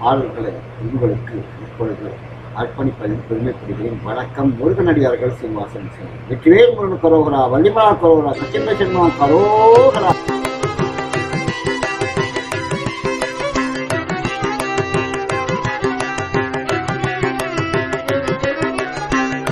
ஆளுகளை உங்களுக்கு இப்பொழுது அர்ப்பணிப்பதில் பெருமைப்படுகிறேன். வணக்கம் முருகனடியார்கள் சீனிவாசன் சிங் வெற்றிவேல் முருகன் கரோகரா வள்ளிமலா கரோகரா சச்சிந்த சின்மா கரோகரா.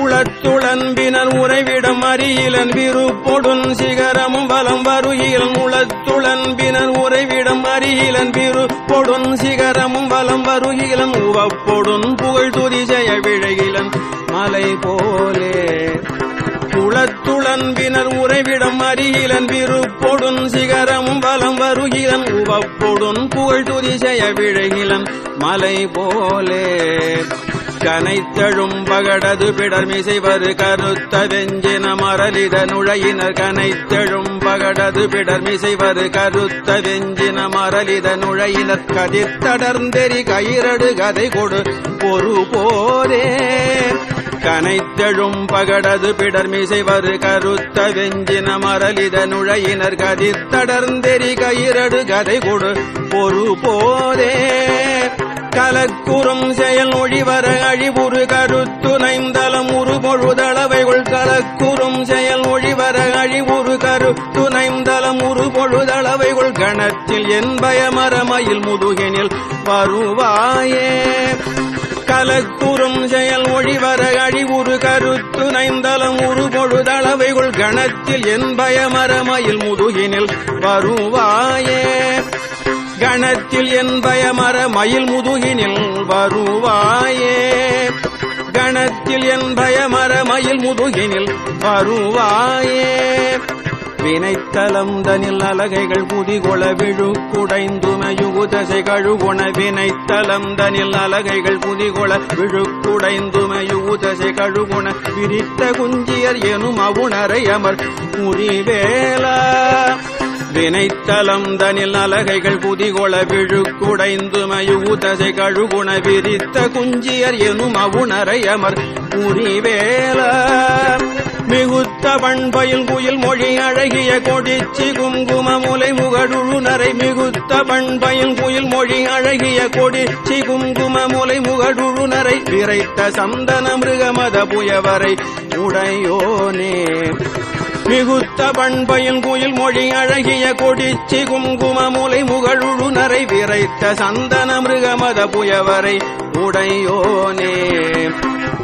உளத்துளன்பினர் உறைவிடம் அறியிலன் விருப்பொடுன் சிகரமும் வலம் வருகில் உளத்துளன்பினர் உறைவிடம் அறியிலன் விருப்பொடுன் சிகரமும் வலம் வருகிலன் உவப்பொடுன் புகழ் துதி செய்ய விழகிலன் மலை போலே. குளத்துளன்பினர் உறைவிடம் அருகிலன் விருப்பொடுன் சிகரமும் வலம் வருகிலன் உவப்பொடுன் புகழ் துதிசெய விழகிலன் மலை போலே. கனைத்தழும் பகடது பிடர்மிசைவரு கருத்த வெஞ்சின மரலித நுழையினர் கனைத்தழும் பகடது பிடர்மிசைவரு கருத்த வெஞ்சின மரலித நுழையினர் கதிர்த்தடர்ந்தெறி கயிரடு கதை கொடு பொறு போரே கனைத்தெழும் பகடது பிடர்மிசை வரு கருத்த வெஞ்சின மரலித நுழையினர் கதிர்த்தடர்ந்தெறி கயிரடு கதை கொடு. பொறு போதே கலக்குறும் செயல் ஒழிவர அழிவுறு கருத்துணைந்தலம் உருபொழுதளவைகள் கலக்குறும் செயல் ஒழிவர அழிவுறு கருத்துணைந்தலம் உருபொழுதளவைகள் கணத்தில் என் பயமரமையில் முதுகினில் வருவாயே. கலக்குறும் செயல் ஒழிவர அழிவுறு கருத்து நைந்தலம் உரு பொழுதளவைகள் கணத்தில் என் பயமரமயில் முதுகினில் வருவாயே. கணத்தில் என் பயமர மயில் முதுகினில் வருவாயே. கணத்தில் என் பயமர மயில் முதுகினில் வருவாயே. வினைத்தலம் தனில் அலகைகள் குதிகொள விழு குடைந்துமையுகுதசை கழுகுண வினைத்தலம் தனில் அலகைகள் குதிகொள விழு குடைந்துமையுகுதசை கழுகுண விரித்த குஞ்சியர் எனும் அவுணரை அமர் முறிவேலா வினைத்தலம் தனில் அலகைகள் குதிகொள விழு குடைந்துமையுதசை கழுகுண விரித்த குஞ்சியர் எனும் அவுணரை அமர் உரிவேல மிகுத்த பண்பயில் குயில் மொழி அழகிய கொடிச்சி குங்கும முலை முகடுழுநரை மிகுத்த பண்பயில் குயில் மொழி அழகிய கொடிச்சி குங்கும முலை முகடுழுநரை விரைத்த சந்தன மிருகமத புயவரை உடையோனே. மிகுத்த பண்பயில் குயில் மொழி அழகிய கொடிச்சி குங்கும முலை முகழுழு நரை விரைத்த சந்தன மிருகமத புயவரை உடையோனே.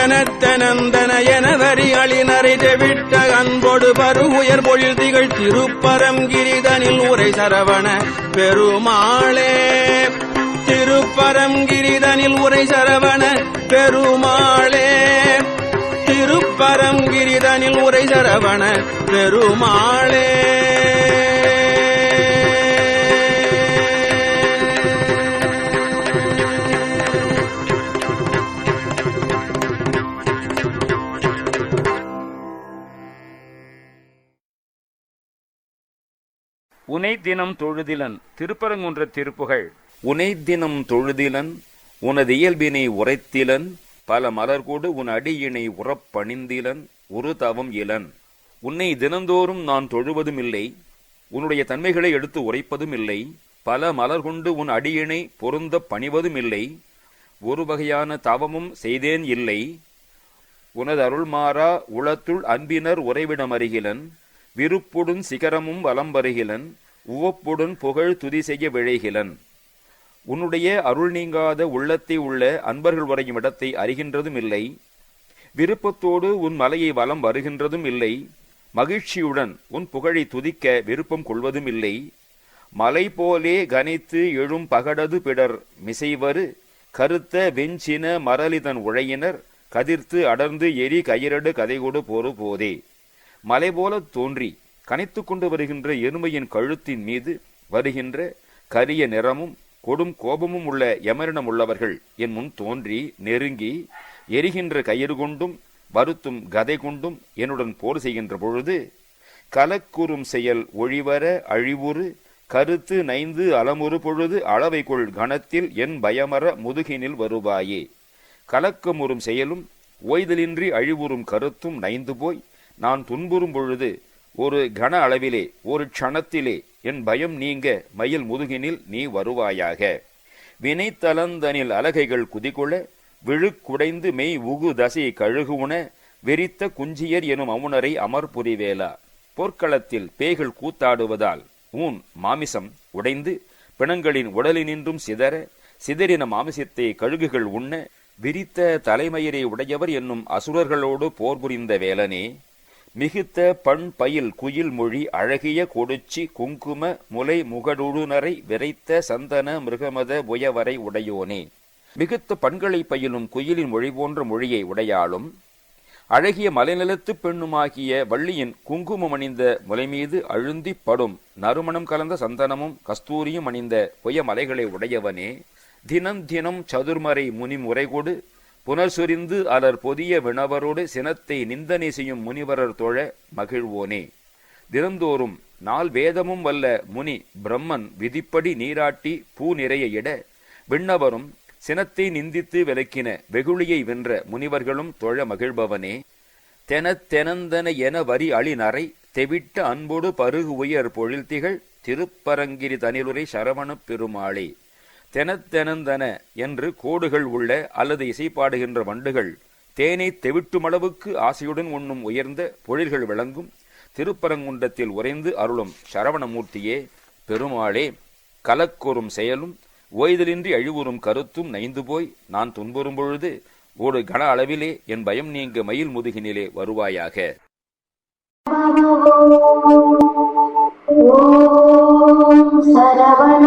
தனத்தனந்தன என வரி அழினரை தெவிட்ட அன்போடு பருகுயர் பொழில் திகழ் திருப்பரங்கிரிதனில் உரை சரவண பெருமாளே. திருப்பரங்கிரிதனில் உரை சரவண பெருமாளே. திருப்பரங்கிரிதனில் உரை சரவண பெருமாளே. உனை தினம் தொழுதிலன். திருப்பரங்குன்ற திருப்புகழ் உனை தினம் தொழுதிலன் உனது இயல்பினை உரைத்திலன் பல மலர்கொடு உன் அடியினை உறப்பணிந்திலன் ஒரு தவம் இலன். உன்னை தினந்தோறும் நான் தொழுவதும் இல்லை உன்னுடைய தன்மைகளை எடுத்து உரைப்பதும் இல்லை பல மலர் கொண்டு உன் அடியினை பொருந்த பணிவதும் இல்லை ஒரு வகையான தவமும் செய்தேன் இல்லை. உனது அருள்மாறா உளத்துள் அன்பினர் உறைவிடம் அருகிலன் விருப்புடன் சிகரமும் வலம் வருகிலன் உவப்புடன் புகழ் துதி செய்ய விழைகிலன். உன்னுடைய அருள் நீங்காத உள்ளத்தை உள்ள அன்பர்கள் உறையும் இடத்தை அறிகின்றதும் இல்லை விருப்பத்தோடு உன் மலையை வலம் வருகின்றதும் இல்லை மகிழ்ச்சியுடன் உன் புகழை துதிக்க விருப்பம் கொள்வதும் இல்லை மலை போலே கனித்து எழும் பகடது பிடர் மிசைவரு கருத்த வெஞ்சின மரளிதன் உழையினர் கதிர்த்து அடர்ந்து எரி கயிரடு கதைகொடு போரு போதே. மலை போல தோன்றி கனைத்து கொண்டு வருகின்ற எருமையின் கழுத்தின் மீது வருகின்ற கரிய நிறமும் கொடும் கோபமும் உள்ள எமரினம் உள்ளவர்கள் என் முன் தோன்றி நெருங்கி எரிகின்ற கயிறு கொண்டும் வருத்தும் கதை கொண்டும் என்னுடன் போர் செய்கின்ற பொழுது கலக்குறும் செயல் ஒழிவர அழிவுறு கருத்து நைந்து அலமுறு பொழுது அளவை கொள் கணத்தில் என் பயமர முதுகினில் வருவாயே. கலக்கமுறும் செயலும் ஓய்தலின்றி அழிவுறும் கருத்தும் நைந்து போய் நான் துன்புறும் பொழுது ஒரு கன அளவிலே ஒரு க்ஷணத்திலே என் பயம் நீங்க மயில் முதுகினில் நீ வருவாயாக. வினைத்தலந்தனில் அலகைகள் குதிகொள விழுக்குடைந்து மெய் உகு தசை கழுகுன வெறித்த குஞ்சியர் எனும் அவுணரை அமர்புரிவேலா போர்க்களத்தில் பேய்கள் கூத்தாடுவதால் ஊன் மாமிசம் உடைந்து பிணங்களின் உடலினின்றும் சிதற சிதறின மாமிசத்தை கழுகுகள் உண்ண விரித்த தலைமயிரை உடையவர் என்னும் அசுரர்களோடு போர் புரிந்த வேலனே. மிகுத்த பண் பயில் குயில் மொழி அழகிய கொடுச்சி குங்கும முலை முகடுடுனரை விரைத்த சந்தன மிருகமத புயவரை உடையோனே. மிகுத்த பண்களை பயிலும் குயிலின் மொழி போன்ற மொழியை உடையாளும். அழகிய மலைநிலத்து பெண்ணுமாகிய வள்ளியின் குங்குமம் அணிந்த முலை மீது அழுந்தி படும் நறுமணம் கலந்த சந்தனமும் கஸ்தூரியும் அணிந்த பொய மலைகளை உடையவனே. தினம் தினம் சதுர்மறை முனி முறைகொடு புனர்சொரிந்து அலர் பொதிய வினவரோடு சினத்தை நிந்தனை செய்யும் முனிவரர் தொழ மகிழ்வோனே. தினந்தோறும் நாள் வேதமும் வல்ல முனி பிரம்மன் விதிப்படி நீராட்டி பூ நிறைய இட விண்ணவரும் சினத்தை நிந்தித்து விளக்கின வெகுளியை வென்ற முனிவர்களும் தொழ மகிழ்பவனே. தெனத்தெனந்தன என வரி அழிநரை தெவிட்ட அன்போடு பருகு உயர் பொழில்திகள் திருப்பரங்கிரி தனிலுரை சரவணப் பெருமாளே. தெனத்தெனந்தன என்று கோடுகள் உள்ள அல்லது இசைப்பாடுகின்ற வண்டுகள் தேனை தெவிட்டுமளவுக்கு ஆசையுடன் உண்ணும் உயர்ந்த பொழில்கள் விளங்கும். திருப்பரங்குன்றத்தில் உறைந்து அருளும் சரவணமூர்த்தியே பெருமாளே கலக்கோறும் செயலும் ஓய்தலின்றி அழிவுறும் கருத்தும் நைந்து போய் நான் துன்புறும் பொழுது ஒரு கன அளவிலே என் பயம் நீங்க மயில் முதுகினிலே வருவாயாக. சரவண